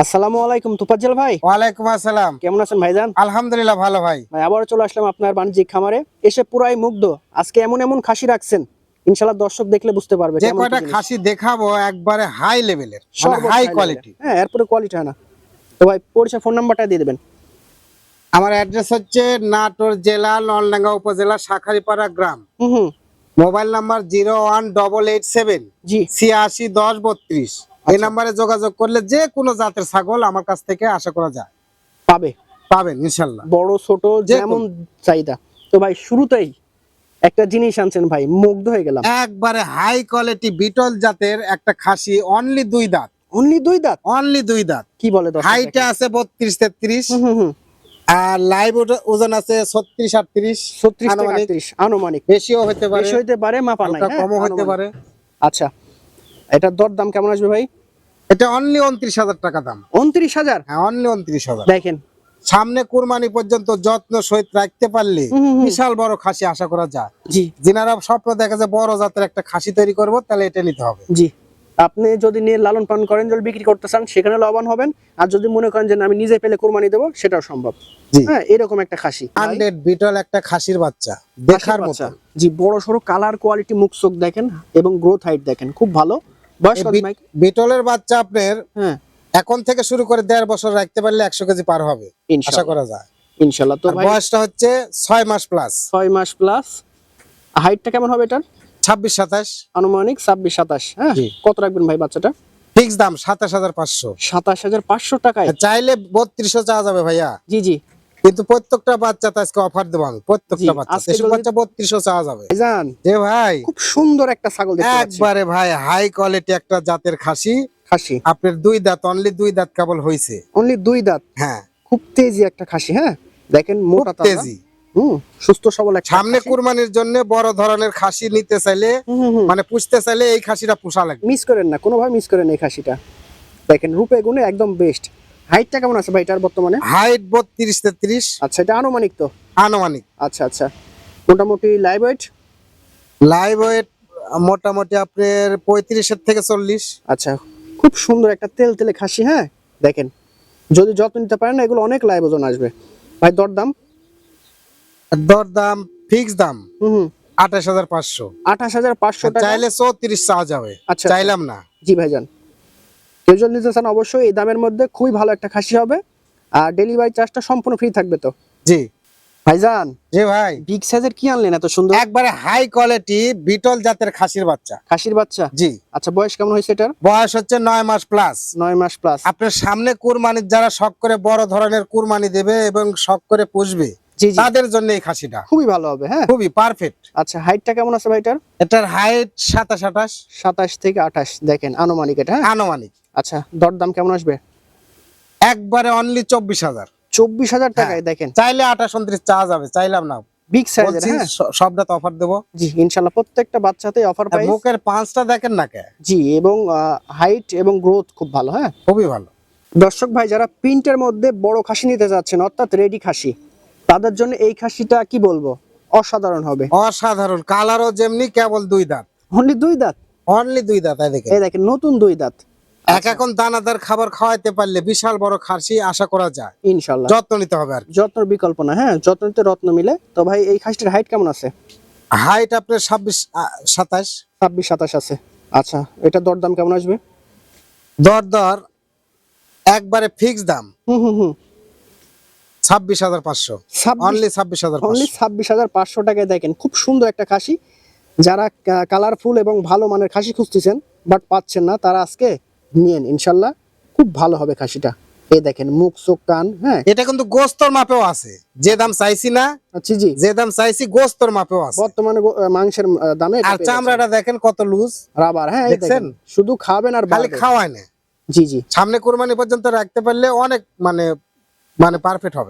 আসসালামু আলাইকুম তুফাজ্জল ভাই। ওয়ালাইকুম আসসালাম। কেমন আছেন ভাইজান? আলহামদুলিল্লাহ ভালো ভাই। ভাই চলে আসলাম আপনার বাণিজ্যিক খামারে। এসে পুরাই মুগ্ধ। আজকে এমন এমন খাসি রাখছেন দর্শক দেখলে বুঝতে পারবে যে কয়টা খাসি দেখাবো একবারে হাই লেভেলের মানে হাই কোয়ালিটি হ্যাঁ এরপরে কোয়ালিটি হয় না। তো ভাই পরিচয় ফোন নাম্বারটা দিয়ে দেবেন। আমার অ্যাড্রেস হচ্ছে নাটোর জেলা নলডাঙ্গা উপজেলা শাখারিপাড়া গ্রাম। Mobile number zero one double eight seven জি। ছিয়াশি দশ বত্রিশ। এই নাম্বারে যোগাযোগ করলে যে কোনো জাতের ছাগল আমার কাছ থেকে আশা করা যায়। পাবে? পাবেন ইনশাল্লাহ। বড় ছোট যেমন চাহিদা। তো ভাই শুরুতেই একটা জিনিস আনছেন ভাই মুগ্ধ হয়ে গেলাম। একবারে হাই কোয়ালিটি বিটল জাতের একটা খাসি অনলি দুই দাঁত। অনলি দুই দাঁত? অনলি দুই দাঁত। কি বলে দর্শক হাইটে আছে বত্রিশ তেত্রিশ। আর লাইভ ওজন আছে ছত্রিশ আটত্রিশ। ছত্রিশ। আটত্রিশ আনুমানিক। বেশিও হতে পারে। বেশি হইতে পারে মাপা নাই হ্যাঁ, কমও হতে পারে। আচ্ছা। এটার দর দাম কেমন আসবে ভাই? এটা অনলি উনত্রিশ হাজার টাকা দাম। উনত্রিশ হাজার? হ্যাঁ অনলি উনত্রিশ হাজার। দেখেন। সামনে কুরবানি পর্যন্ত যত্ন সহিত রাখতে পারলে। বিশাল বড় খাসি আশা করা যায়। জি। যিনারা স্বপ্ন দেখা যায় বড় জাতের একটা খাসি তৈরি করব তাহলে এটা নিতে হবে। জি। আপনি যদি নিয়ে লালন পালন করেন যদি বিক্রি করতে চান সেখানে লাভবান হবেন। আর যদি মনে করেন যে আমি নিজে পেলে কোরবানি দেবো সেটাও সম্ভব। হ্যাঁ এরকম একটা খাসি। হান্ড্রেড বিটল একটা খাসির বাচ্চা দেখার মতো। বাচ্চা। জি বড় সড়ো কালার কোয়ালিটি মুখ চোখ দেখেন এবং গ্রোথ হাইট দেখেন খুব ভালো। বিটলের বাচ্চা আপনার হ্যাঁ। এখন থেকে শুরু করে দেড় বছর রাখতে পারলে একশো কেজি পার হবে আশা করা যায়। ইনশাল্লাহ তো বয়সটা হচ্ছে ছয় মাস প্লাস ছয় মাস প্লাস হাইটটা কেমন হবে এটার? ছাব্বিশ সাতাশ। আনুমানিক ছাব্বিশ সাতাশ হ্যাঁ? কত রাখবেন ভাই বাচ্চাটা? ফিক্স দাম সাতাশ হাজার পাঁচশো। সাতাশ হাজার পাঁচশো টাকায়। চাইলে বত্রিশশো চাওয়া যাবে ভাইয়া। জি জি। কিন্তু প্রত্যেকটা বাচ্চা তো আজকে অফার দেবো আমি প্রত্যেকটা বাচ্চা। আজকে বাচ্চা বত্রিশশো চাওয়া যাবে। ভাইজান যে ভাই খুব সুন্দর একটা ছাগল একবারে ভাই হাই কোয়ালিটি একটা জাতের খাসি। খাসি। আপনার দুই দাঁত অনলি দুই দাঁত কেবল হয়েছে অনলি দুই দাঁত? হ্যাঁ। খুব তেজি একটা খাসি হ্যাঁ? দেখেন মোটা তেজি। সুস্থ সবল সামনে কুরবানির জন্য বড় ধরনের খাসি নিতে চাইলে মানে পুষতে চাইলে এই খাসিটা পোষা লাগবে। মিস করেন না কোনোভাবে মিস করেন এই খাসিটা। দেখেন রূপে গুণে একদম বেস্ট হাইটটা কেমন আছে ভাই এটার বর্তমানে? হাইট বত্রিশ তেত্রিশ। আচ্ছা এটা আনুমানিক তো? আনুমানিক। আচ্ছা আচ্ছা। মোটামুটি লাইভ ওয়েট লাইভ ওয়েট মোটামুটি আপনার পঁয়ত্রিশের থেকে চল্লিশ। আচ্ছা খুব সুন্দর একটা তেল তেলে খাসি হ্যাঁ? দেখেন যদি যত্ন নিতে পারেন না এগুলো অনেক লাইভ ওজন আসবে। ভাই দরদাম? দর দাম ফিক্স দাম। হুম হুম। আঠাশ হাজার পাঁচশো। আঠাশ হাজার পাঁচশো চাইলে চৌত্রিশ চাওয়া যাবে। আচ্ছা। চাইলাম না। জি ভাইজান। কেউ যদি নিতে চান অবশ্যই এই দামের মধ্যে খুবই ভালো একটা খাসি হবে। আর ডেলিভারি চার্জটা সম্পূর্ণ ফ্রি থাকবে তো। জি। ভাইজান জি ভাই। বিগ সাইজের কি আনলেন এত সুন্দর? একবারে হাই কোয়ালিটি বিটল জাতের খাসির বাচ্চা। খাসির বাচ্চা? জি। আচ্ছা বয়স কেমন হয়েছে এটার? বয়স হচ্ছে নয় মাস প্লাস নয় মাস প্লাস আপনার সামনে কুরবানির যারা শখ করে বড় ধরনের কুরবানি দেবে এবং শখ করে পুষবে তাদের জন্য এই খাসিটা। খুবই ভালো হবে হ্যাঁ? খুবই পারফেক্ট আচ্ছা হাইটটা কেমন আছে ভাইটার? এটার হাইট সাতাশ আঠাশ। সাতাশ থেকে আঠাশ দেখেন আনুমানিক এটা হ্যাঁ? আনুমানিক। আচ্ছা দরদাম কেমন আসবে? একবারে অনলি চব্বিশ হাজার। চব্বিশ হাজার হ্যাঁ। টাকায় দেখেন। চাইলে আঠাশ উনত্রিশ চাওয়া যাবে চাইলাম না বিগ সাইজের হ্যাঁ? স- সবটা অফার দেবো। জি ইনশাল্লাহ প্রত্যেকটা বাচ্চাতেই অফার পাই মুখের পাঁচটা দেখেন না কে? জি এবং হাইট এবং গ্রোথ খুব ভালো হ্যাঁ? খুবই ভালো। দর্শক ভাই যারা প্রিন্টের মধ্যে বড় খাসি নিতে যাচ্ছেন অর্থাৎ রেডি খাসি তাদের জন্য এই খাসিটা কি বলব? অসাধারণ হবে। অসাধারণ। কালারও যেমনি কেবল দুই দাঁত। অনলি দুই দাঁত? অনলি দুই দাঁত এই দেখেন। এই দেখেন নতুন দুই দাঁত। এক এখন দানাদার খাবার খাওয়াইতে পারলে বিশাল বড় খাসি আশা করা যায়। ইনশাল্লাহ। যত্ন নিতে হবে আর। যত্নর বিকল্প না হ্যাঁ যত্নতে রত্ন মিলে। তো ভাই এই খাসিটার হাইট কেমন আছে? হাইট আপনার ছাব্বিশ সাতাশ। ছাব্বিশ সাতাশ আছে। আচ্ছা এটা দরদাম কেমন আসবে? দর দর একবারে ফিক্স দাম। হুম হুম হুম। ছাব্বিশ হাজার পাঁচশো। অনলি ছাব্বিশ হাজার অনলি ছাব্বিশ হাজার পাঁচশো টাকায় দেখেন খুব সুন্দর একটা খাসি। যারা কালারফুল এবং ভালো মানের খাসি খুঁজতেছেন বাট পাচ্ছেন না তারা আজকে নিয়েন ইনশাল্লাহ খুব ভালো হবে খাসিটা। এই দেখেন মুখ চোখ কান হ্যাঁ। এটা কিন্তু গোস্তর মাপেও আছে। যে দাম চাইছি না আচ্ছা জি যে দাম চাইছি গোস্তর মাপেও আছে। বর্তমানে মাংসের দামে আর চামড়াটা দেখেন কত লুজ রাবার হ্যাঁ দেখছেন? দেখেন। শুধু খাবেন আর খালি খাওয়ায় না। জি জি। সামনে কোরবানি পর্যন্ত রাখতে পারলে অনেক মানে মানে পারফেক্ট হবে।